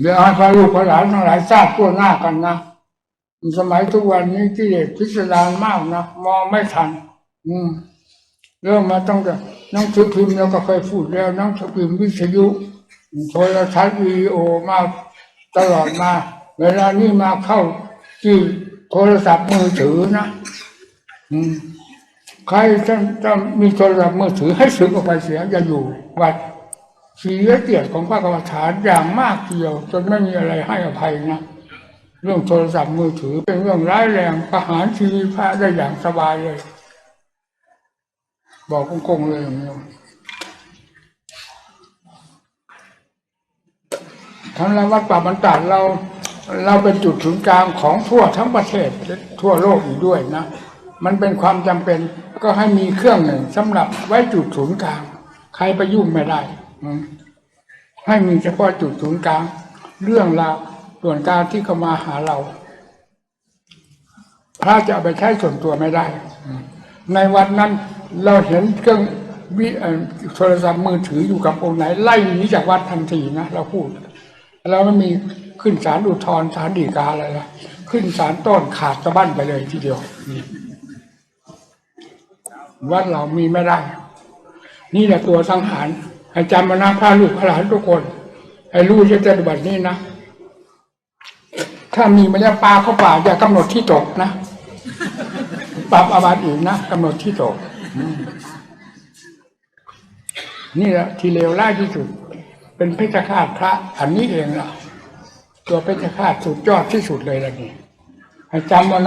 เดี๋ยวให้พระลูกพระหลานทั้งหลายทราบทั่วหน้ากันนะสมัยทุกวันนี้กิเลสพิสดารมากนะมองไม่ทัน อืมเริ่มมาตั้งแต่นังสือพิมพ์เราก็เคยพูดแล้วนังสือพิมพ์วิทยุโทรทัศน์วีโอมาตลอดมา เวลานี้มาเข้าที่โทรศัพท์มือถือนะอืมใครจะจะมีโทรศัพท์มือถือให้สึกออกไปเสียอย่าอยู่วัด เสียเกียรติของพระกรรมฐานอย่างมากเดียว จนไม่มีอะไรให้อภัยนะเรื่องโทรศัพท์มือถือเป็นเรื่องร้ายแรงประหารชีวิตพระได้อย่างสบายเลย บอกกงๆเลยอย่างนี้ทั้งเราวัดป่าบรรดาเราเราเป็นจุดศูนย์กลางของทั่วทั้งประเทศทั่วโลกอีกด้วยนะ มันเป็นความจำเป็นก็ให้มีเครื่องหนึ่งสำหรับไว้จุดศูนย์กลาง ใครไปยุ่งไม่ได้ ให้มีเฉพาะจุดศูนย์กลาง เรื่องราวส่วนกลางที่เขามาหาเรา พระจะเอาไปใช้ส่วนตัวไม่ได้ ในวันนั้นเราเห็นเครื่องวิโทรศัพท์มือถืออยู่กับองค์ไหน ไล่หนีจากวัดทันทีนะเราพูด เราไม่มีขึ้นศาลอุทธรศาลฎีกาอะไรละขึ้นศาลต้นขาดสะบั้นไปเลยทีเดียววัดเรามีไม่ได้ นี่แหละตัวสังหาร ให้จำมานะพระลูกพระหลานทุกคน ให้รู้จะปฏิบัตินี้นะ ถ้ามีมาแล้วปลาเข้าป่าอย่ากำหนดที่ตกนะปรับอาบัติอีกนะกำหนดที่ตกนี่แหละที่เลวร้ายที่สุด เป็นเพชฌฆาตพระ อันนี้เองล่ะ ตัวเพชฌฆาตสุดยอดที่สุดเลยล่ะนี่ให้จำไว้นะ